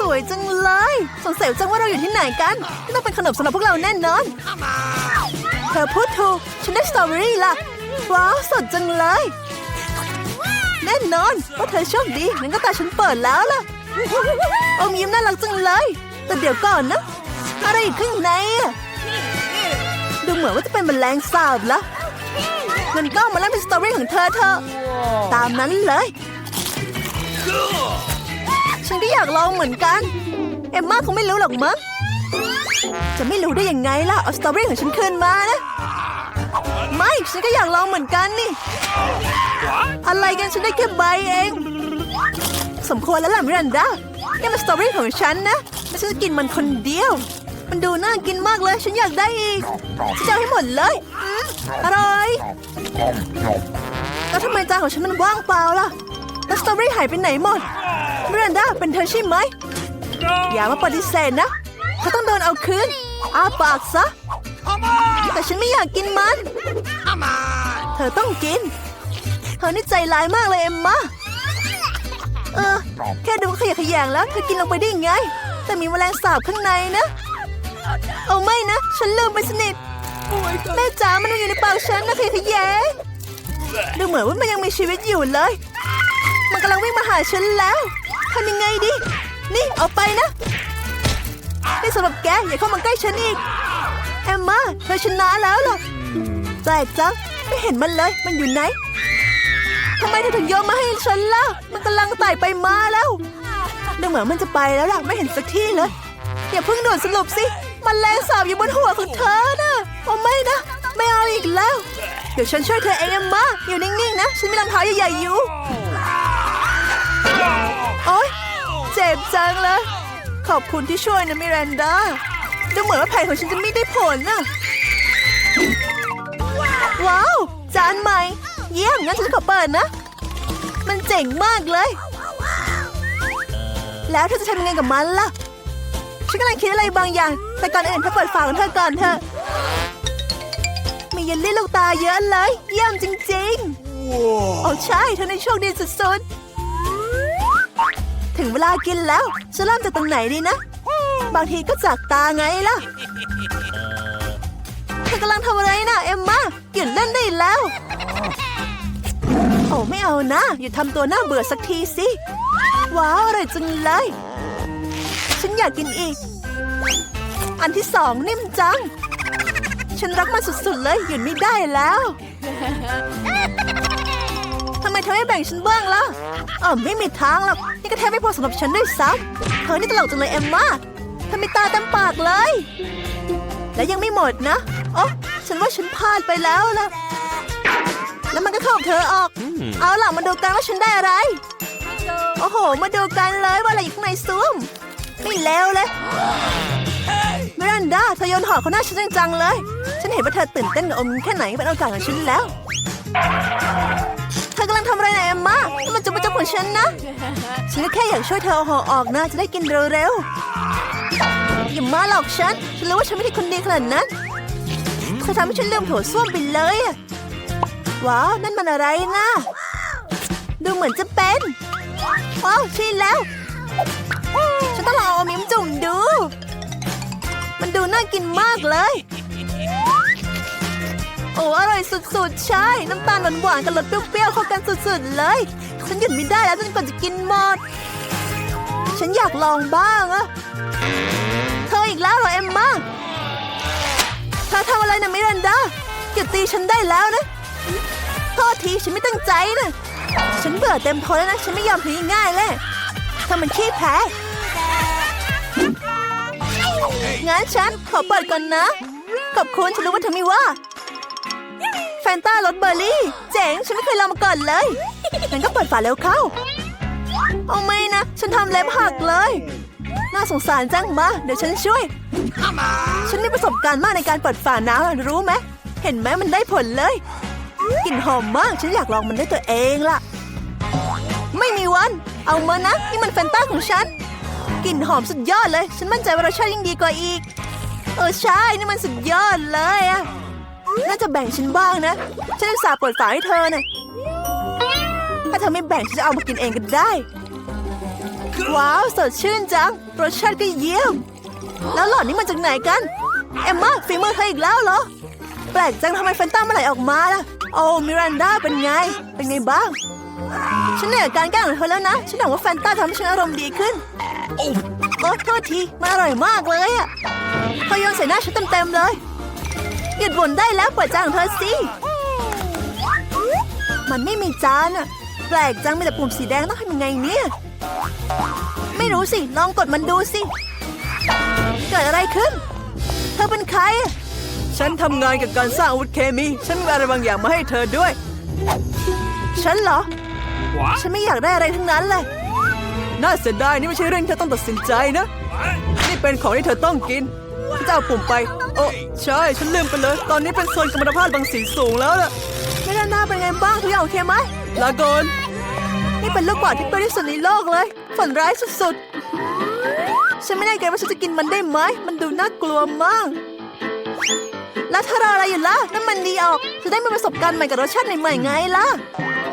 สวยจังเลย สงสัยจังว่าเราอยู่ที่ไหนกันต้องเป็นขนมสำหรับพวกเราแน่นอน เธอพูดถูก ฉันได้สตรอเบอรี่ล่ะ ว้าว สดจังเลย แน่นอนว่าเธอโชคดีงั้นก็ตาฉันเปิดแล้วล่ะ อมยิ้มน่ารักจังเลย แต่เดี๋ยวก่อนนะ อะไรอยู่ข้างในดูเหมือนว่าจะเป็นแมลงสาบละงั้นก็เอามาเล่นเป็นสตอรี่ของเธอเธอะตามนั้นเลย ฉันก็อยากลองเหมือนกัน เอ็มมาคงไม่รู้หรอกมั้ง จะไม่รู้ได้ยังไงล่ะ เอาสตรอเบอรี่ของฉันคืนมานะ ไม่ ฉันก็อยากลองเหมือนกันนี่ อะไรกันฉันได้แค่ใบเอง สมควรแล้วล่ะมิรันดานี่มันสตรอเบอรี่ของฉันนะและฉันจะกินมันคนเดียว มันดูน่ากินมากเลย ฉันอยากได้อีกฉันจะเอาให้หมดเลยอืมอร่อย แล้วทำไมจานของฉันมันว่างเปล่าล่ะ แล้วสตรอเบอรี่หายไปไหนหมด มิรันดาเป็นเธอใช่ไหม อย่ามาปฏิเสธนะเธอต้องโดนเอาคืนอาปากซะ แต่ฉันไม่อยากกินมัน เธอต้องกิน เธอนี่ใจร้ายมากเลยเอ็มมาเออ แค่ดูขยะแขยงแล้วเธอกินลงไปได้ยังไง แต่มีแมลงสาบข้างในนะ เอาไม่นะ ฉันลืมไปสนิทแม่จ๋ามันอยู่ในปากฉันนะขยะแขยงดูเหมือนว่ามันยังมีชีวิตอยู่เลย มันกำลังวิ่งมาหาฉันแล้ว ทำยังไงดี นี่ เอาไปนะนี่สำหรับแก อย่าเข้ามาใกล้ฉันอีก แอมมาเธอชนะแล้วเหรอแปลกจังไม่เห็นมันเลย มันอยู่ไหนทำไมเธอถึงโยนมาให้ฉันล่ะ มันกำลังไต่ไปมาแล้วดูเหมือนมันจะไปแล้วล่ะ ไม่เห็นสักที่เลย อย่าเพิ่งด่วนสรุปสิ มันแรงสาบอยู่บนหัวของเธอนะโอ้ไม่นะ ไม่เอาอีกแล้ว เดี๋ยวฉันช่วยเธอเองแอมมาอยู่นิ่งๆนะ ฉันมีรองเท้าใหญ่ๆอยู่ โอ๊ยเจ็บจังเลยขอบคุณที่ช่วยนะมิรันดาดูเหมือนว่าแผนของฉันจะไม่ได้ผลน่ะว้าวจานใหม่ เยี่ยมงั้นฉันขอเปิดนะ มันเจ๋งมากเลย แล้วเธอจะทำยังไงกับมันล่ะ ฉันกำลังคิดอะไรบางอย่าง แต่ก่อนอื่นเธอเปิดฝาของเธอก่อนเถอะมีเยลลี่ลูกตาเยอะเลย เยี่ยมจริง ๆ โอ้ใช่เธอในโชคดีสุดๆ ถึงเวลากินแล้วจะเริ่มจากตรงไหนดีนะ บางทีก็จากตาไงล่ะเธอกำลังทำอะไรนะเอ็มมาหยุดเล่นได้แล้ว โอ้ไม่เอานะหยุดทำตัวน่าเบื่อสักทีสิ ว้าวอร่อยจังเลย ฉันอยากกินอีก อันที่สองนิ่มจัง ฉันรักมันสุดๆเลยหยุดไม่ได้แล้วทำไมเธอไม่แบ่งฉันบ้างล่ะอ๋อไม่มีทางหรอก นี่ก็แทบไม่พอสำหรับฉันด้วยซ้ำเธอนี่ตลกจังเลยเอ็มมาเธอไม่ตาเต็มปากเลย และยังไม่หมดนะอ๋อฉันว่าฉันพลาดไปแล้วล่ะแล้วมันก็เข้ากับเธอออก เอาล่ะมาดูกันว่าฉันได้อะไร โอ้โห มาดูกันเลยว่าอะไรอยู่ข้างในซุ้มไม่แล้วเลยมิรันดาเธอโยนหอกเขาหน้าฉันจังๆเลย ฉันเห็นว่าเธอตื่นเต้นกับอมแค่ไหนเป็นโอกาสของฉันแล้วเธอ กำลังทำอะไรนะเอมมามันจะมาจับของฉันนะ ฉันแค่อยากช่วยเธอเอาห่อออกนะจะได้กินเร็วๆอย่ามาหลอกฉัน ฉันรู้ว่าฉันไม่ใช่คนดีขนาดนั้นเธอทำให้ฉันลืมโถส้วมไปเลย ว้าว นั่นมันอะไรนะ ดูเหมือนจะเป็น ว้าวใช่แล้ว ฉันต้องลองเอามิ้มจุ่มดู มันดูน่ากินมากเลย โอ้อร่อยสุดๆ ใช่ น้ำตาลหวานๆกับรสเปรี้ยวๆเข้ากันสุดๆเลย ฉันหยุดไม่ได้แล้วจนกว่าจะกินหมด ฉันอยากลองบ้างอะเธออีกแล้วเหรอเอ็มมาเธอทำอะไรนะมิรันดาหยุดตีฉันได้แล้วนะโทษทีฉันไม่ตั้งใจนะฉันเบื่อเต็มทนแล้วนะฉันไม่ยอมแพ้ง่ายเลยถ้ามันขี้แพ้งั้นฉันขอเปิดก่อนนะ ขอบคุณฉันรู้ว่าเธอไม่ว่า แฟนต้ารสเบอร์รี่ เจ๋ง ฉันไม่เคยลองมาก่อนเลยงั้นก็เปิดฝาเร็วเข้า เอาไม่นะ ฉันทำเล็บหักเลย น่าสงสารจังมา เดี๋ยวฉันช่วย ฉันมีประสบการณ์มากในการเปิดฝาน้ำรู้ไหม เห็นไหมมันได้ผลเลย กลิ่นหอมมาก ฉันอยากลองมันด้วยตัวเองล่ะ ไม่มีวัน เอามานะ นี่มันแฟนต้าของฉัน กลิ่นหอมสุดยอดเลย ฉันมั่นใจว่ารสชาติยิ่งดีกว่าอีก เออใช่ นี่มันสุดยอดเลยอะ น่าจะแบ่งฉันบ้างนะ ฉันอุตส่าห์เปิดฝาให้เธอนะถ้าเธอไม่แบ่งฉันจะเอามากินเองก็ได้ ว้าวสดชื่นจัง รสชาติก็เยี่ยม แล้วหลอดนี้มาจากไหนกัน เอมมาฝีมือเธออีกแล้วเหรอ แปลกจังทำไมแฟนต้าเมื่อไหร่ออกมาล่ะ โอ้มิรันดาเป็นไง เป็นไงบ้าง ฉันเหนื่อยกับการแกล้งของเธอแล้วนะ ฉันหวังว่าแฟนต้าทำให้ฉันอารมณ์ดีขึ้นโอ้โทษทีมันอร่อยมากเลยอะเธอโยนใส่หน้าฉันเต็มๆเลย หยุดบ่นได้แล้วเปิดจานของเธอสิ มันไม่มีจานอะแปลกจังมีแต่ปุ่มสีแดงต้องทำยังไงเนี่ย ไม่รู้สิ ลองกดมันดูสิ เกิดอะไรขึ้น เธอเป็นใครอะฉันทำงานกับการสร้างอาวุธเคมี ฉันมีอะไรบางอย่างมาให้เธอด้วย ฉันเหรอ ฉันไม่อยากได้อะไรทั้งนั้นเลย น่าเสียดายนี่ไม่ใช่เรื่องที่เธอต้องตัดสินใจนะ นี่เป็นของที่เธอต้องกิน ฉันจะเอาปุ่มไป โอ้ใช่ ฉันลืมไปเลย ตอนนี้เป็นโซนกรรมภาพบางสีสูงแล้วล่ะไม่ด้หน้าเป็นไงบ้างทุกอย่างโอเคไหมลาก่อนนี่เป็นลูกบาศก์ที่ตัวที่สุดในโลกเลย ฝันร้ายสุดๆ ฉันไม่แน่ใจว่าฉันจะกินมันได้ไหม มันดูน่ากลัวมาก แล้วเธอรออะไรอยู่ล่ะน้ำมันดีออก จะได้มีประสบการณ์ใหม่กับรสชาติใหม่ๆไงล่ะ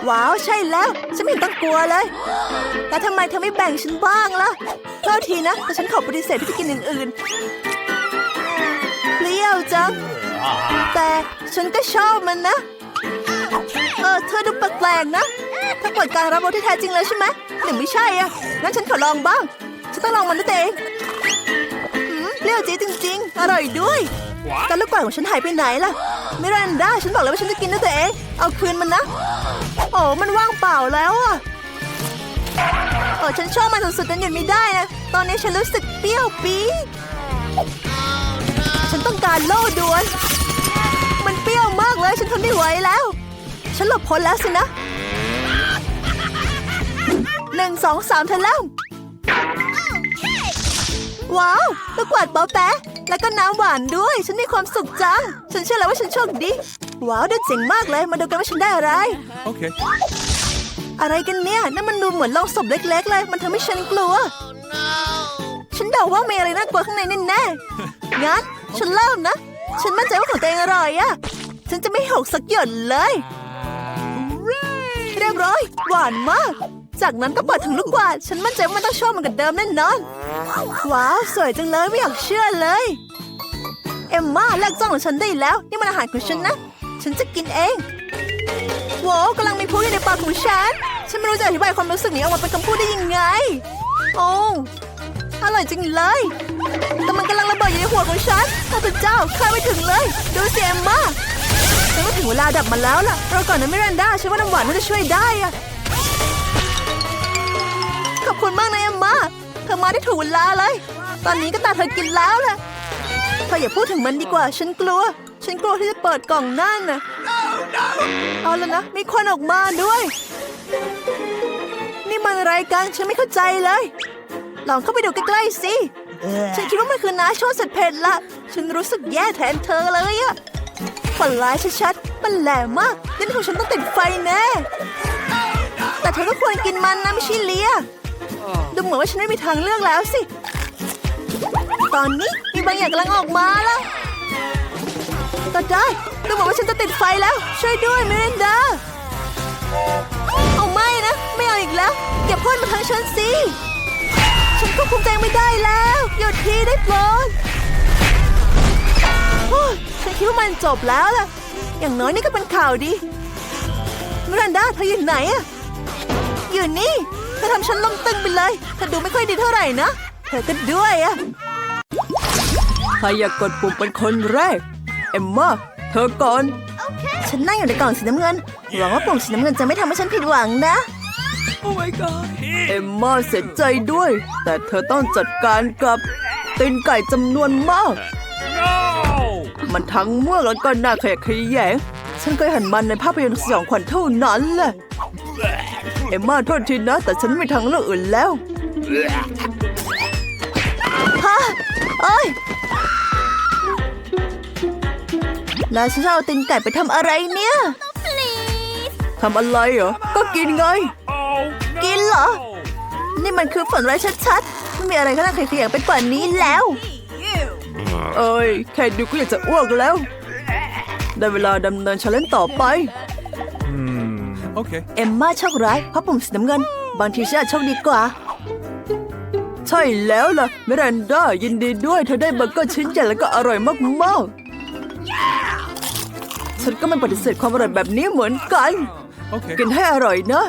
ว้าวใช่แล้ว ฉันไม่เห็นต้องกลัวเลย แต่ทำไมเธอไม่แบ่งฉันบ้างล่ะโทษทีนะแต่ฉันขอปฏิเสธที่จะกินอย่างอื่น เปรี้ยวจัง แต่ฉันก็ชอบมันนะ เออเธอดูแปลกๆนะเธอเปิดการรับรสที่แท้จริงแล้วใช่ไหมหรือไม่ใช่อะงั้นฉันขอลองบ้าง ฉันต้องลองมันด้วยตัวเองเปรี้ยวจี๊จริง ๆ อร่อยด้วยแต่ลูกกวาดของฉันหายไปไหนล่ะมิรันดาฉันบอกแล้วว่าฉันจะกินด้วยตัวเอง เอาคืนมันนะ โอ้มันว่างเปล่าแล้วอะเออฉันชอบมันสุดๆจนหยุดไม่ได้นะ ตอนนี้ฉันรู้สึกเปรี้ยวปี๊ด ฉันต้องการโล่ด่วน มันเปรี้ยวมากเลยฉันทนไม่ไหวแล้ว ฉันหลบพ้นแล้วสินะหนึ่งสองสามเธอแล้วว้าวลูกกวาดเป๋าแปะแล้วก็น้ำหวานด้วย ฉันมีความสุขจัง ฉันเชื่อแล้วว่าฉันโชคดี ว้าวดูเจ๋งมากเลย มาดูกันว่าฉันได้อะไร Okay. อะไรกันเนี่ย นั่นมันดูเหมือนโลงศพเล็ก ๆ เลย มันทำให้ฉันกลัว ฉันเดาว่ามีอะไรน่ากลัวข้างในแน่ๆงั้นฉันเริ่มนะ ฉันมั่นใจว่าของตัวเองอร่อยอะฉันจะไม่หกสักหยดเลยเรียบร้อย หวานมาก จากนั้นก็เปิดถึงลูกกวาดฉันมั่นใจว่ามันต้องชอบเหมันกับเดิมแน่นอน ว้าว สวยจังเลยไม่อยากเชื่อเลย เอ็มมาเลิกจ้องของฉันได้แล้ว นี่มันอาหารของฉันนะ ฉันจะกินเองว้าวกำลังมีพุอยู่ในปากของฉัน ฉันไม่รู้จะอธิบายความรู้สึกนี้ออกมาเป็นคำพูดได้ยังไง โอ้ อร่อยจริงเลยแต่มันกำลังระเบิดอยู่ในหัวของฉันข้าพเจ้าคาดไม่ถึงเลย ดูสิเอมมาฉันว่าถึงเวลาดับมันแล้วล่ะเราก่อนนะมิรันดาฉันว่าน้ำหวานน่าจะช่วยได้อะขอบคุณมากนะเอมมาเธอมาได้ถูกเวลาเลย ตอนนี้ก็ตาเธอกินแล้วล่ะเธออย่าพูดถึงมันดีกว่า ฉันกลัว ฉันกลัวที่จะเปิดกล่องนั่นน่ะเอาแล้วนะมีควันออกมาด้วย นี่มันอะไรกัน ฉันไม่เข้าใจเลย ลองเข้าไปดูใกล้ๆสิฉันคิดว่ามันคือนาโชดเสร็จเผ็ดละ ฉันรู้สึกแย่แทนเธอเลยอะฝันร้ายชัดๆ มันแหลมมากลิ้นของฉันต้องติดไฟแน่ แต่เธอก็ควรกินมันนะไม่ใช่เลีย ดูเหมือนว่าฉันไม่มีทางเลือกแล้วสิ ตอนนี้มีบางอย่างกำลังออกมาแล้วก็ได้ดูเหมือนว่าฉันจะติดไฟแล้ว ช่วยด้วยมิรันดาเอาไม่นะ ไม่เอาอีกแล้วอย่าพ่นมาทางฉันสิ ฉันควบคุมใจไม่ได้แล้ว หยุดทีได้โปรดฉันคิดว่ามันจบแล้วล่ะ อย่างน้อยนี่ก็เป็นข่าวดีมิรันดาเธออยู่ไหนอะอยู่นี่เธอทำฉันลงตึงไปเลยเธอดูไม่ค่อยดีเท่าไหร่นะ เธอก็ด้วยอะใครอยากกดปุ่มเป็นคนแรก เอมมาเธอก่อน ฉันนั่งอยู่ในกล่องสีน้ำเงินหวังว่าปุ่มสีน้ำเงินจะไม่ทำให้ฉันผิดหวังนะ Oh my god. เอมมาเสียใจด้วย แต่เธอต้องจัดการกับตีนไก่จำนวนมาก No! มันทั้งเมื่อกแล้วก็หน้าขยะแขยง ฉันเคยเห็นมันในภาพยนตร์สยองขวัญเท่านั้นแหละ เอมมาโทษทีนะ แต่ฉันไม่มีทางเลือกอื่นแล้ว ฮะ เอ้ยแล้วฉันจะเอาตีนไก่ไปทำอะไรเนี่ย ทำอะไรเหรอ ก็กินไง Oh, no! กินเหรอ นี่มันคือฝันร้ายชัดๆ ไม่มีอะไรก็น่าขยะไปกว่านี้แล้ว เอ้ย แค่ดูก็อยากจะอ้วกแล้ว ได้เวลาดำเนินชาเลนจ์ต่อไป Hmm. Okay. เอมมาโชคร้ายเพราะปุ่มสีน้ำเงิน บางทีฉันอาจโชคดีกว่าช่แล้วล่ะเมรันดายินดีด้วย เธอได้เบอร์เกอร์ชิ้นใหญ่แล้วก็อร่อยมากๆ ฉันก็ไม่ปฏิเสธความอร่อยแบบนี้เหมือนกัน Okay. กินให้อร่อยนะ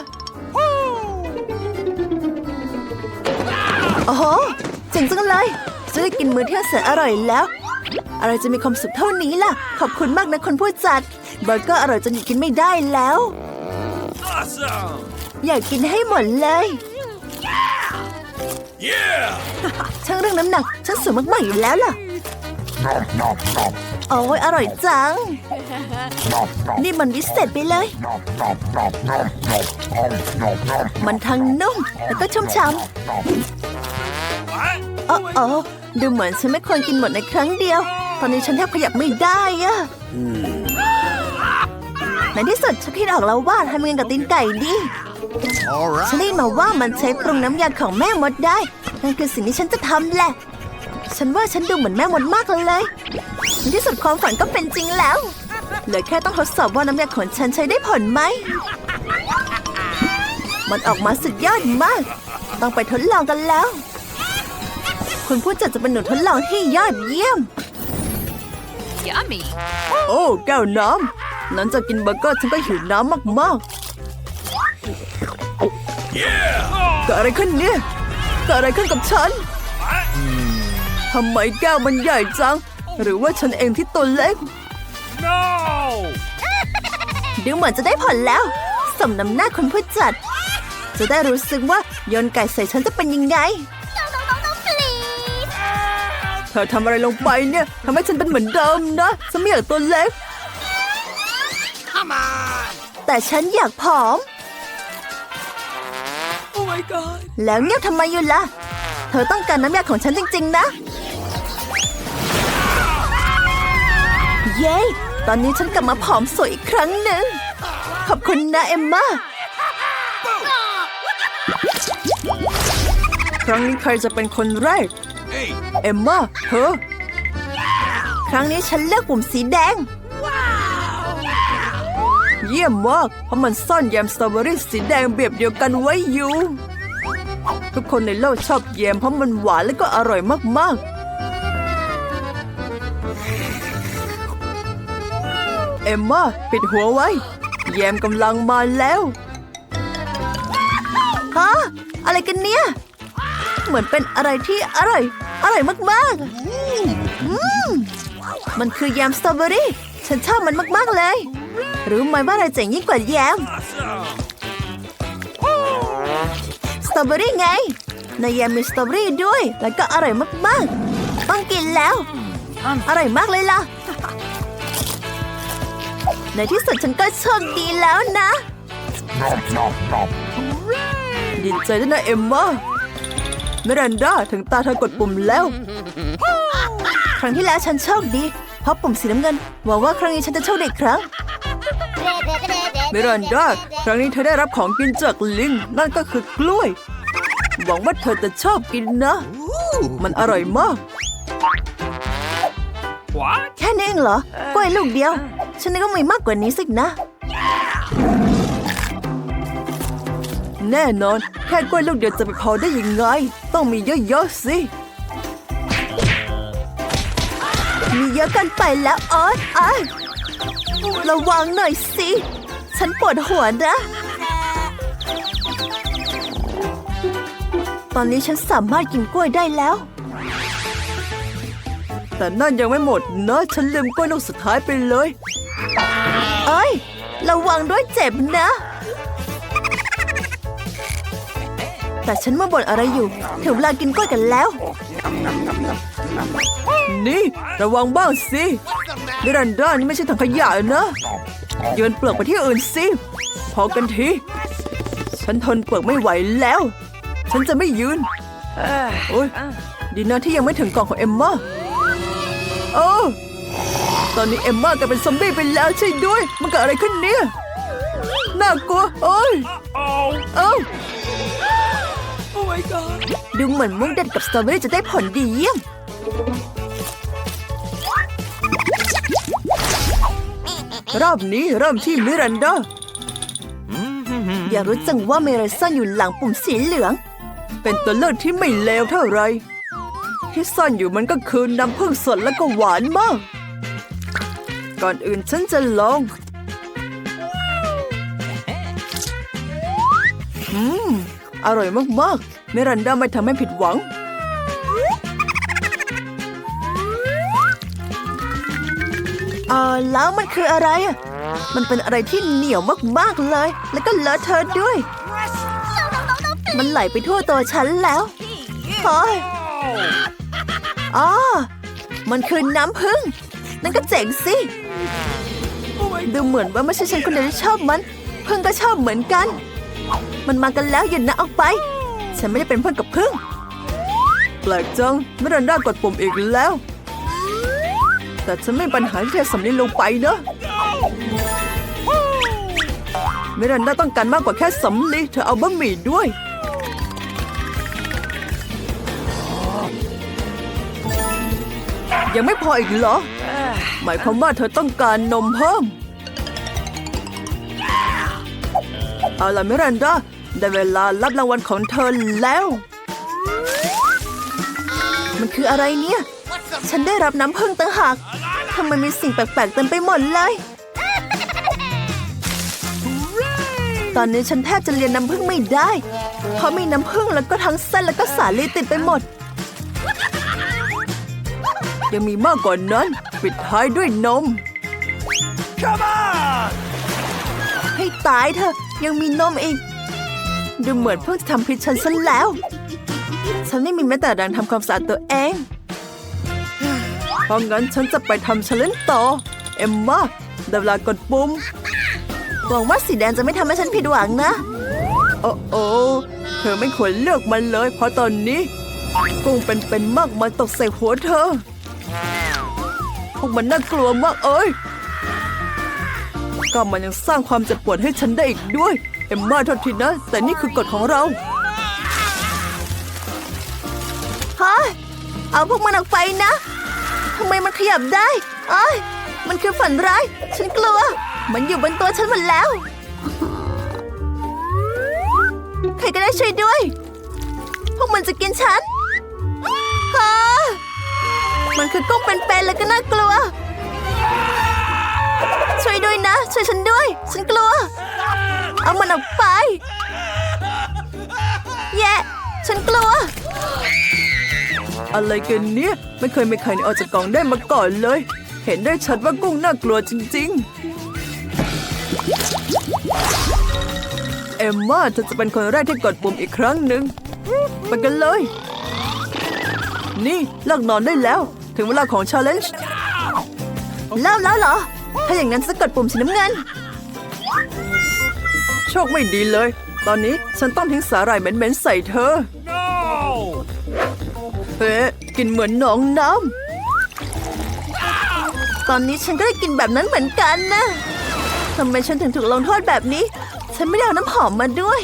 โอ้โหเจ๋งจังเลยจะได้กินมื้อเที่ยงแสนอร่อยแล้ว อะไรจะมีความสุขเท่านี้ล่ะ ขอบคุณมากนะคนผู้จัดเบอร์เกอร์อร่อยจนหยุดกินไม่ได้แล้ว Awesome. อยากกินให้หมดเลย Yeah. ช่างเรื่องน้ำหนักฉันสวยมากๆอยู่แล้วล่ะโอ้ยอร่อยจังนี่มันวิเศษไปเลยมันทั้งนุ่มแล้วก็ชุ่มฉ่ำ What? โอ้โอ้ดูเหมือนฉันไม่ควรกินหมดในครั้งเดียว ตอนนี้ฉันแทบขยับไม่ได้อะในที่สุดฉันคิดออกแล้วว่าทำยังไงกับตีนไก่ดี All ฉัน right. ได้ยินมาว่ามันใช้ปรุงน้ำยาของแม่มดได้ นั่นคือสิ่งที่ฉันจะทำแหละ ฉันว่าฉันดูเหมือนแม่มดมากเลยในที่สุดความฝันก็เป็นจริงแล้วเหลือแค่ต้องทดสอบว่าน้ำยาของฉันใช้ได้ผลไหม มันออกมาสุดยอดมาก ต้องไปทดลองกันแล้ว คุณผู้จัดจะเป็นหนูทดลองที่ยอดเยี่ยม Yummy. โอ้แก้วน้ำหลังจากกินเบอร์เกอร์ฉันก็หิวน้ำมาก Yeah. ๆเกิดอะไรขึ้นเนี่ยเกิดอะไรขึ้นกับฉัน What? ทำไมแก้วมันใหญ่จัง หรือว่าฉันเองที่ตัวเล็ก No. ดูเหมือนจะได้ผลแล้ว สมน้ำหน้าคนผู้จัด จะได้รู้สึกว่าโยนไก่ใส่ฉันจะเป็นยังไง เธอทำอะไรลงไปเนี่ยทำให้ฉันเป็นเหมือนเดิมนะฉันไม่อยากตัวเล็ก Come on. แต่ฉันอยากผอม Oh my god. แล้วเงียบทำไมอยู่ล่ะ เธอต้องการน้ำยาของฉันจริง ๆ นะ เย้ ตอนนี้ฉันกลับมาผอมสวยอีกครั้งหนึ่ง ขอบคุณนะเอมมาครั้งนี้ใครจะเป็นคนแรก Hey. เอมมาเธอครั้งนี้ฉันเลือกปุ่มสีแดง เยี่ยมมาก เพราะมันซ่อนแยมสตรอเบอรี่สีแดงแบบเดียวกันไว้อยู่ ทุกคนในโลกชอบแยมเพราะมันหวานและก็อร่อยมากๆ เอมมาปิดหัวไว้ แยมกำลังมาแล้วฮะอะไรกันเนี่ย เหมือนเป็นอะไรที่อร่อย อร่อยมากๆอืมมันคือแยมสตรอเบอรี่ ฉันชอบมันมากๆเลย รู้ไหมว่าอะไรเจ๋งยิ่งกว่าแยม Awesome. สตรอเบอรี่ไง ในแยมมีสตรอเบอรี่ด้วย แล้วก็อร่อยมากๆ ต้องกินแล้ว อร่อยมากเลยล่ะ ในที่สุดฉันก็โชคดีแล้วนะ ดีใจด้วยนะเอมมาเมรันดาถึงตาเธอกดปุ่มแล้ว ครั้งที่แล้วฉันโชคดี เพราะปุ่มสีน้ำเงินหวังว่าครั้งนี้ฉันจะโชคดีอีกครั้งเมรันดาครั้งนี้เธอได้รับของกินจากลิงนั่นก็คือกล้วย หวังว่าเธอจะชอบกินนะ มันอร่อยมาก What? แค่นี้เองเหรอกล้วยลูกเดียว ฉันนึกว่ามีมากกว่านี้สินะ แน่นอน แค่กล้วยลูกเดียวจะไปพอได้ยังไง ต้องมีเยอะๆสิ มีเยอะเกันไปแล้วออสอายระวังหน่อยสิ ฉันปวดหัวนะ ตอนนี้ฉันสามารถกินกล้วยได้แล้ว แต่นั่นยังไม่หมดนะฉันลืมกล้วยลูกสุดท้ายไปเลย เอ้ย ระวังด้วยเจ็บนะ แต่ฉันมาบ่นอะไรอยู่ถึงเวลากินกล้วยกันแล้ว นี่ระวังบ้างสิมิรันดานี่ไม่ใช่ถังขยะนะโยนเปลือกไปที่อื่นสิพอกันที ฉันทนเปลือกไม่ไหวแล้ว ฉันจะไม่ยืนโอ้ยดีนะที่ยังไม่ถึงกล่องของเอมมาโอ้ตอนนี้เอมมากลายเป็นซอมบี้ไปแล้วใช่ด้วย มันเกิดอะไรขึ้นเนี่ย น่ากลัวโอ้ย Oh. เอ้า Oh my god. ดูเหมือนมุกเด็ดกับสตรอเบอรี่จะได้ผลดีเยี่ยม รอบนี้เริ่มที่มิรันดาอยากรู้จังว่ามีอะไรซ่อนอยู่หลังปุ่มสีเหลือง เป็นตัวเลือกที่ไม่เลวเท่าไหรที่ซ่อนอยู่มันก็คือน้ำผึ้งสดและก็หวานมาก ก่อนอื่นฉันจะลองอืม อร่อยมากๆ เมรันดาไม่ทำให้ผิดหวัง เออแล้วมันคืออะไรอะมันเป็นอะไรที่เหนียวมากๆเลย แล้วก็เลอะเทอะด้วย มันไหลไปทั่วตัวฉันแล้วเฮ้ยอ๋อ มันคือน้ำผึ้ง นั่นก็เจ๋งสิ ดูเหมือนว่าไม่ใช่ฉันคนเดียวที่ชอบมัน เพิ่งก็ชอบเหมือนกัน มันมากันแล้วอย่านะออกไป ฉันไม่ได้เป็นเพื่อนกับพึ่งแปลกจังไม่รันด้ากดปุ่มอีกแล้ว แต่ฉันไม่ปัญหาที่จะสำลีลงไปนอะมิรันดาต้องการมากกว่าแค่สำลีเธอเอาบะหมี่ด้วย ยังไม่พออีกเหรอ หมายความว่าเธอต้องการนมเพิ่ม เอาล่ะมิรันดา ได้เวลารับรางวัลของเธอแล้ว มันคืออะไรเนี่ย ฉันได้รับน้ำผึ้งต่างหากทำไมมีสิ่งแปลกๆเต็มไปหมดเลย ตอนนี้ฉันแทบจะเรียนน้ำผึ้งไม่ได้ เพราะมีน้ำผึ้งแล้วก็ทั้งเส้นแล้วก็สาลีติดไปหมด ยังมีมากกว่านั้น ปิดท้ายด้วยนม Come on! ให้ตายเถอะยังมีนมอีก ดูเหมือนเพิ่งจะทำพิษฉันซะแล้ว ฉันไม่มีแม้แต่แรงทำความสะอาดตัวเอง เพราะงั้นฉันจะไปทำเชลเลนต่อ เอ็มมาได้เวลากดปุ่มหวังว่าสีแดงจะไม่ทำให้ฉันผิดหวังนะ โอ้โอ้เธอไม่ควรเลือกมันเลย เพราะตอนนี้ กุ้งเป็นๆมากมันตกใส่หัวเธอ พวกมันน่ากลัวมากเอ้ยก็มันยังสร้างความเจ็บปวดให้ฉันได้อีกด้วย มมาโทษทีนะ แต่นี่คือกฎของเราฮะเอาพวกมันออกไปนะทำไมมันขยับได้เอ้ยมันคือฝันร้าย ฉันกลัว มันอยู่บนตัวฉันหมดแล้ว ใครก็ได้ช่วยด้วย พวกมันจะกินฉันฮะมันคือกุ้งเป็นๆแล้วก็น่ากลัว ช่วยด้วยนะ ช่วยฉันด้วย ฉันกลัว เอามันออกไป แย่ ฉันกลัว อะไรกันเนี่ย ไม่เคยมีใครออกจากกล่องได้มาก่อนเลย เห็นได้ชัดว่ากุ้งน่ากลัวจริง ๆ เอมมาเธอจะเป็นคนแรกที่กดปุ่มอีกครั้งหนึ่งไปกันเลย นี่เลิกนอนได้แล้ว ถึงเวลาของชาเลนจ์เริ่มแล้วเหรอ ถ้าอย่างนั้นจะกดปุ่มสีน้ำเงิน โชคไม่ดีเลย ตอนนี้ฉันต้องทิ้งสาหร่ายเหม็นๆใส่เธอ No! เฮ้กินเหมือนหนองน้ำตอนนี้ฉันก็ได้กินแบบนั้นเหมือนกันนะทำไมฉันถึงถูกลงโทษแบบนี้ ฉันไม่ได้เอาน้ำหอมมาด้วย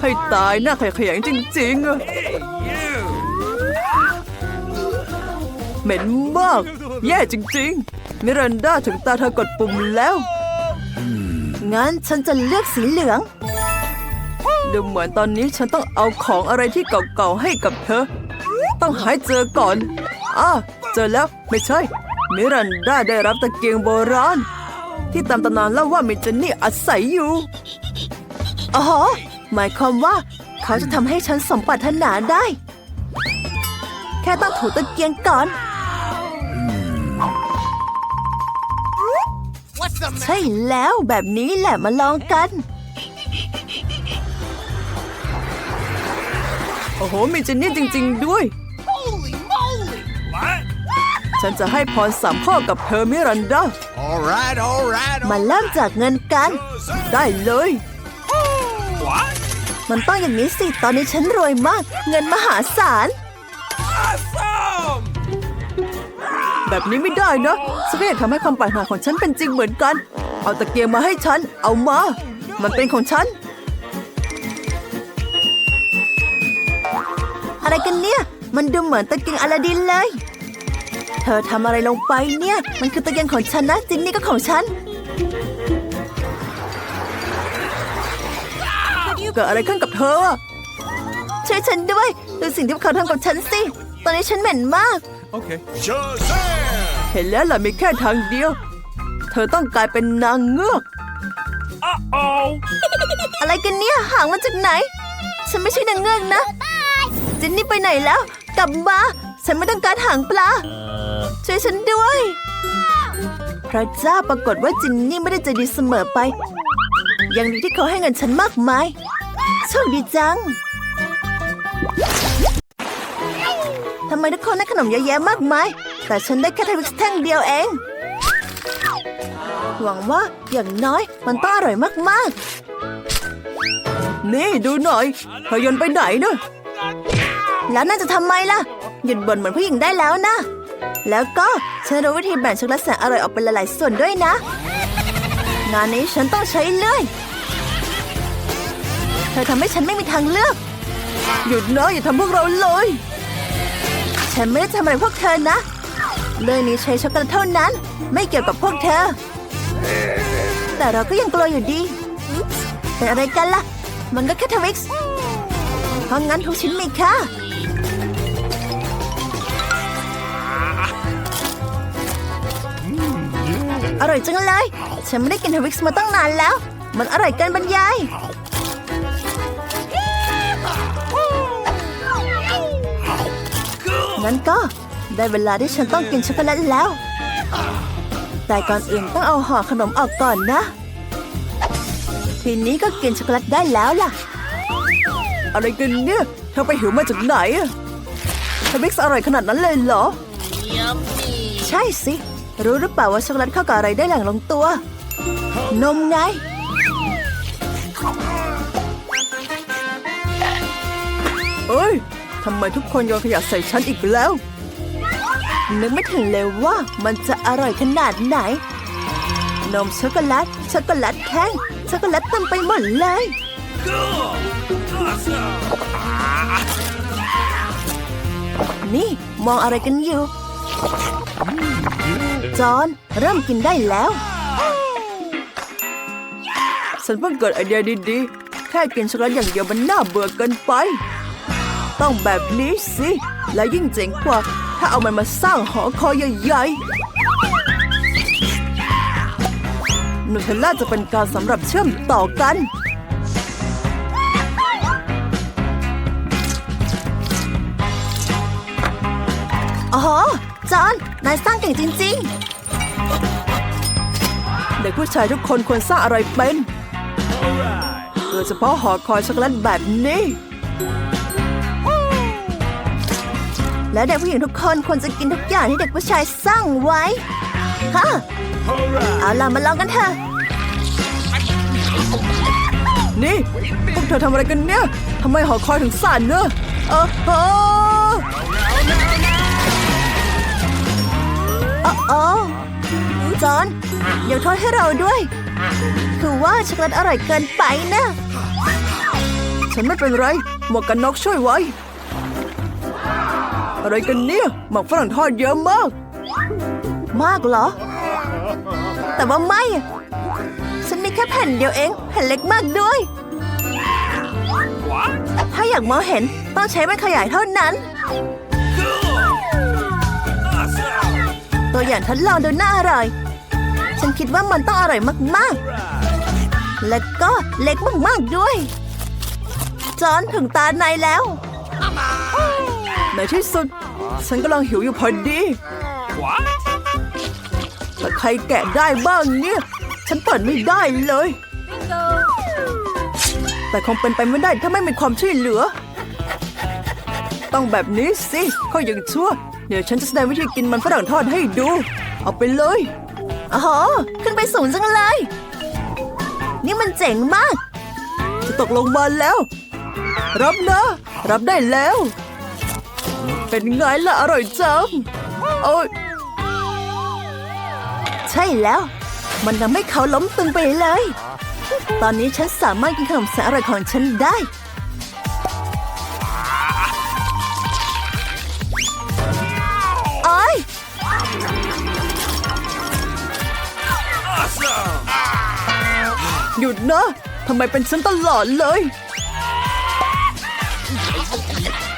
ให้ตายหน้าขยงจริงๆอะ You! เหม็นมาก แย่จริงๆมิรันดาถึงตาเธอกดปุ่มแล้ว งั้นฉันจะเลือกสีเหลือง ดูเหมือนตอนนี้ฉันต้องเอาของอะไรที่เก่าๆให้กับเธอ ต้องหาให้เจอก่อนอะเจอแล้วไม่ใช่ มิรันดาได้รับตะเกียงโบราณ ที่ตามตำนานเล่าว่ามิเจนนี่อาศัยอยู่อ๋อหมายความว่า เขาจะทำให้ฉันสมปรารถนาได้ แค่ต้องถูตะเกียงก่อน ใช่แล้วแบบนี้แหละมาลองกัน โอ้โหมีเจนนี่จริง ๆ ด้วย Holy moly! What? ฉันจะให้พรสามข้อกับเธอมิรันดา All right, all right. มาเริ่มจากเงินกัน ได้เลย What? มันต้องอย่างนี้สิ ตอนนี้ฉันรวยมาก เงินมหาศาล แบบนี้ไม่ได้นะฉันก็อยากทำให้ความปรารถนาของฉันเป็นจริงเหมือนกัน เอาตะเกียงมาให้ฉัน เอามา มันเป็นของฉัน อะไรกันเนี่ย มันดูเหมือนตะเกียงอลาดินเลย เธอทำอะไรลงไปเนี่ย มันคือตะเกียงของฉันนะ จริงนี่ก็ของฉัน เกิดอะไรขึ้นกับเธอ ช่วยฉันด้วย ดูสิ่งที่พวกเขาทำกับฉันสิ ตอนนี้ฉันเหม็นมาก Okay. Shazam! เห็นแล้วล่ะมีแค่ทางเดียว เธอต้องกลายเป็นนางเงือก Uh oh. อะไรกันเนี่ยหางมาจากไหน ฉันไม่ใช่นางเงือกนะเจนนี่ไปไหนแล้ว กลับมา ฉันไม่ต้องการหางปลาช่วยฉันด้วย พระเจ้าปรากฏว่าจินนี่ไม่ได้ใจดีเสมอไป ยังดีที่เขาให้เงินฉันมากมายโชคดีจังทำไมทุกคนได้ขนมเยอะแยะมากมาย แต่ฉันได้แค่ทวิกแท่งเดียวเอง หวังว่าอย่างน้อยมันต้องอร่อยมากๆ นี่ดูหน่อยเธอยนไปไหนเนอะแล้วน่าจะทำไมล่ะ หยุดบ่นเหมือนผู้หญิงได้แล้วนะ แล้วก็ฉันรู้วิธีแบ่งช็อกโกแลตแสนอร่อยออกเป็นหลายๆส่วนด้วยนะ งานนี้ฉันต้องใช้เลื่อยเธอทำให้ฉันไม่มีทางเลือก หยุดนะอย่าทำพวกเราเลย ฉันไม่ได้ทำอะไรพวกเธอนะ เรื่องนี้ใช้ช็อกโกแลตเท่านั้น ไม่เกี่ยวกับพวกเธอ แต่เราก็ยังกลัวอยู่ดี เป็นอะไรกันล่ะ มันก็แค่ทวิกส์เพราะงั้นทุกชิ้นมีค่าอร่อยจังเลย ฉันไม่ได้กินทวิกส์มาตั้งนานแล้ว มันอร่อยเกินบรรยาย งั้นก็ ได้เวลาที่ฉันต้องกินช็อกโกแลตแล้ว แต่ก่อนอื่นต้องเอาห่อขนมออกก่อนนะ ทีนี้ก็กินช็อกโกแลตได้แล้วล่ะ อะไรกันเนี่ยเธอไปหิวมาจากไหนอะทวิกส์อร่อยขนาดนั้นเลยเหรอ ใช่สิ รู้หรือเปล่าว่าช็อกโกแลตเข้ากับอะไรได้อย่างลงตัว นมไง เอ้ยทำไมทุกคนโยนขยะใส่ฉันอีกแล้ว นึกไม่ถึงเลยว่ามันจะอร่อยขนาดไหน นมช็อกโกแลต ช็อกโกแลตแท่งช็อกโกแลตเต็มไปหมดเลย นี่มองอะไรกันอยู่ จอห์นเริ่มกินได้แล้ว ฉันเพิ่งเกิดไอเดียดีๆ แค่กินช็อกโกแลตอย่างเดียวมันน่าเบื่อเกินไป ต้องแบบนี้สิ และยิ่งเจ๋งกว่า ถ้าเอามันมาสร้างหอคอยใหญ่ๆนูเทลล่าจะเป็นการสำหรับเชื่อมต่อกันโอ้โหจอห์นนายสร้างเก่งจริง ๆ เด็กผู้ชายทุกคนควรสร้างอะไรเป็น โดยเฉพาะหอคอยช็อกโกแลตแบบนี้ และเด็กผู้หญิงทุกคนควรจะกินทุกอย่างที่เด็กผู้ชายสร้างไว้ฮะเอาล่ะมาลองกันเถอะ นี่ พวกเธอทำอะไรกันเนี่ยทำไมหอคอยถึงสั่นเนอะเออเออโอ้โอ้จอห์นยกโทษให้เราด้วย คือว่าช็อกโกแลตอร่อยเกินไปนะ ฉันไม่เป็นไร หมวกกันน็อกช่วยไว้ อะไรกันเนี่ย หมอกฝรั่งทอดเยอะมาก มากเหรอ แต่ว่าไม่อะฉันมีแค่แผ่นเดียวเอง แผ่นเล็กมากด้วย What? ถ้าอยากมองเห็นต้องใช้เป็นขยายเท่านั้น Cool. Awesome. ตัวอย่างทดลองดูน่าอร่อย ฉันคิดว่ามันต้องอร่อยมากๆ และก็เล็กมากๆด้วย จอนถึงตานายแล้ว ในที่สุด ฉันกำลังหิวอยู่พอดี What? แต่ใครแกะได้บ้างเนี่ย ฉันเปิดไม่ได้เลย แต่คงเป็นไปไม่ได้ถ้าไม่มีความช่วยเหลือ ต้องแบบนี้สิเขายังชั่ว เดี๋ยวฉันจะแสดงวิธีกินมันฝรั่งทอดให้ดู เอาไปเลยอ๋อขึ้นไปสูงจังเลย นี่มันเจ๋งมาก จะตกลงมาแล้ว รับนะ รับได้แล้ว เป็นไงล่ะอร่อยจังโอ้ยใช่แล้ว มันทำให้เขาล้มตึงไปเลย ตอนนี้ฉันสามารถกินขนมแสนอร่อยของฉันได้ โอ้ย Awesome. หยุดนะทำไมเป็นฉันตลอดเลย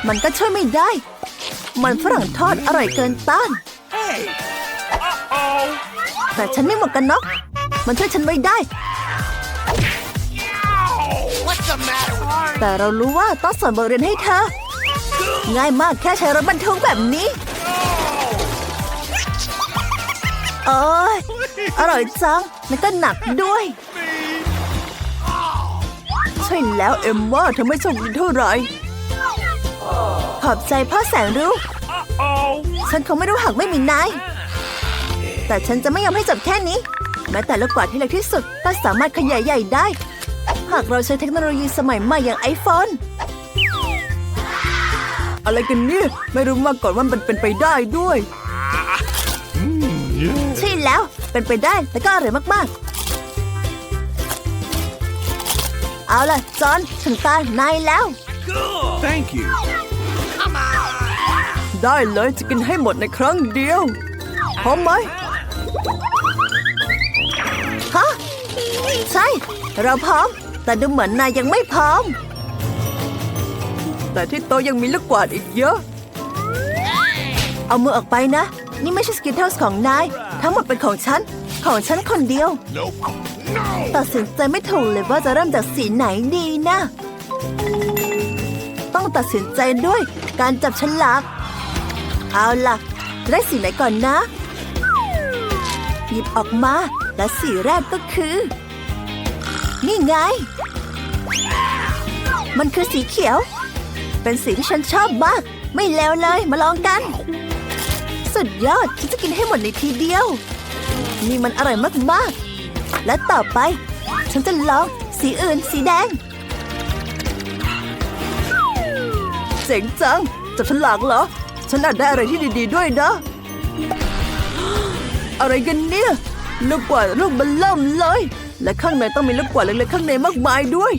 มันก็ช่วยไม่ได้ มันฝรั่งทอดอร่อยเกินต้าน แต่ฉันไม่หมวกกันน็อกมันช่วยฉันไว้ได้ แต่เรารู้ว่าต้องสอนบทเรียนให้เธอ ง่ายมากแค่ใช้รถบรรทุกแบบนี้โอ้ยอร่อยจังแล้วก็หนักด้วย ใช่แล้วเอ็มว่าเธอไม่โชคดีเท่าไหร่ ขอบใจพ่อแสนรู้ Uh-oh. ฉันคงไม่รู้หากไม่มีนาย แต่ฉันจะไม่ยอมให้จบแค่นี้ แม้แต่ลูกกวาดที่เล็กที่สุดก็สามารถขยายใหญ่ได้ หากเราใช้เทคโนโลยีสมัยใหม่อย่างไอโฟนอะไรกันเนี่ย ไม่รู้มาก่อนว่ามันเป็นไปได้ด้วย ใช่แล้วเป็นไปได้แต่ก็อร่อยมากๆ เอาล่ะ จอห์นถึงตานายแล้ว Good. Thank you. ได้เลยจะกินให้หมดในครั้งเดียวพร้อมไหมฮะใช่ เราพร้อม แต่ดูเหมือนนายยังไม่พร้อม แต่ที่โต๊ะยังมีลูกกวาดอีกเยอะ เอามือออกไปนะ นี่ไม่ใช่สกิทเทิลส์ของนาย ทั้งหมดเป็นของฉัน ของฉันคนเดียว Nope. No. ตัดสินใจไม่ถูกเลยว่าจะเริ่มจากสีไหนดีนะ ต้องตัดสินใจด้วยการจับฉลาก เอาล่ะ ได้สีไหนก่อนนะ หยิบออกมา และสีแรกก็คือ นี่ไง มันคือสีเขียว เป็นสีที่ฉันชอบมาก ไม่แล้วเลย มาลองกัน สุดยอดฉันจะกินให้หมดในทีเดียว นี่มันอร่อยมากๆ และต่อไป ฉันจะลองสีอื่นสีแดงเจ๋งจังจับฉลากเหรอ ฉันอาจได้อะไรที่ดีๆด้วยนะ อะไรกันเนี่ย ลูกกวาดลูกมันเริ่มเลย และข้างในต้องมีลูกกวาดเล็กๆข้างในมากมายด้วย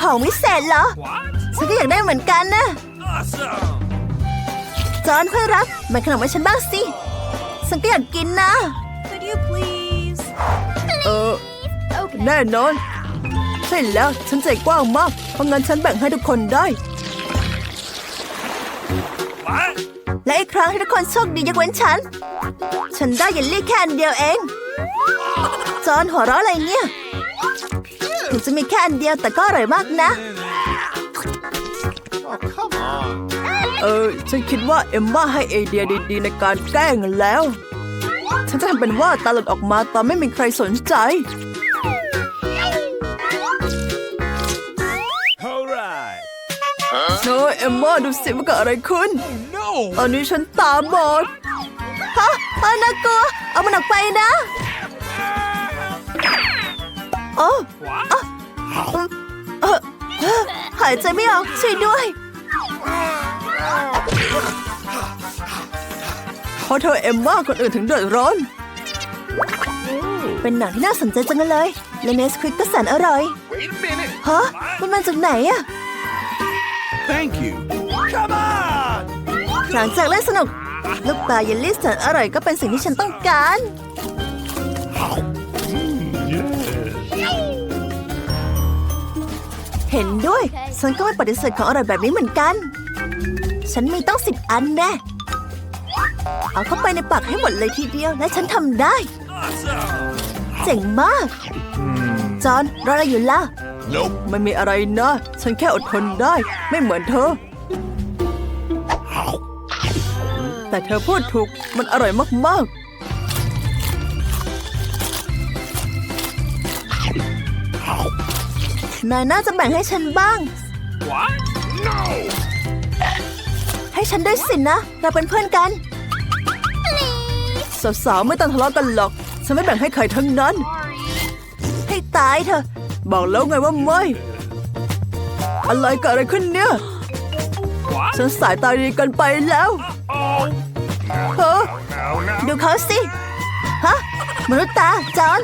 ของวิเศษเหรอ What? ฉันก็อยากได้เหมือนกันนะ Awesome. จอนเพื่อนรักแบ่งขนมให้ฉันบ้างสิ ฉันก็อยากกินนะ Could you please? เออ Okay. แน่นอน ใช่แล้วฉันใจกว้างมาก เพราะงั้นฉันแบ่งให้ทุกคนได้ What? และอีกครั้งที่ทุกคนโชคดียกเว้นฉัน ฉันได้เยลลี่แค่อันเดียวเอง จอนหัวเราะอะไรเนี่ย ถึงจะมีแค่อันเดียวแต่ก็อร่อยมากนะ Oh, come on. เออ ฉันคิดว่าเอ็มม่าให้ไอเดียดีๆในการแกล้งแล้ว ฉันจะทำเป็นว่าตาหลุดออกมาตอนไม่มีใครสนใจ เธอเอ็มม่าดูสิว่าเกิดอะไรขึ้น No. ตอนนี้ฉันตาบอดฮะเออน่ากลัวเอามันออกไปนะโอ้ What? เออเอ่อหายใจไม่ออกช่วยด้วยเพราะเธอเอ็มว่าคนอื่นถึงเดือดร้อน เป็นหนังที่น่าสนใจจังเลย และเนสควิกก็แสนอร่อย Wait a minute. ฮะมันมาจากไหนอะ Thank you. Come on. หลังจากเล่นสนุก ลูกตาลเยลลี่แสนอร่อยก็เป็นสิ่งที่ฉันต้องการ เห็นด้วย ฉันก็ไม่ปฏิเสธของอร่อยแบบนี้เหมือนกัน ฉันมีต้องสิบอันแน่ เอาเข้าไปในปากให้หมดเลยทีเดียวและฉันทำได้ Awesome. เจ๋งมาก จอห์นรออะไรอยู่ล่ะ Nope. ไม่มีอะไรนะ ฉันแค่อดทนได้ ไม่เหมือนเธอ แต่เธอพูดถูก มันอร่อยมากๆ นายน่าจะแบ่งให้ฉันบ้าง What? No. ให้ฉันด้วยสินะ เราเป็นเพื่อนกัน สาวๆ ไม่ต้องทะเลาะกันหรอก ฉันไม่แบ่งให้ใครทั้งนั้น ให้ตายเถอะ บอกแล้วไงว่าไม่ อะไรเกิดอะไรขึ้นเนี่ย What? ฉันสายตาดีเกันไปแล้ว Oh. เฮ้อ No, no. ดูเขาสิ ฮะ มนุษย์ตาจอน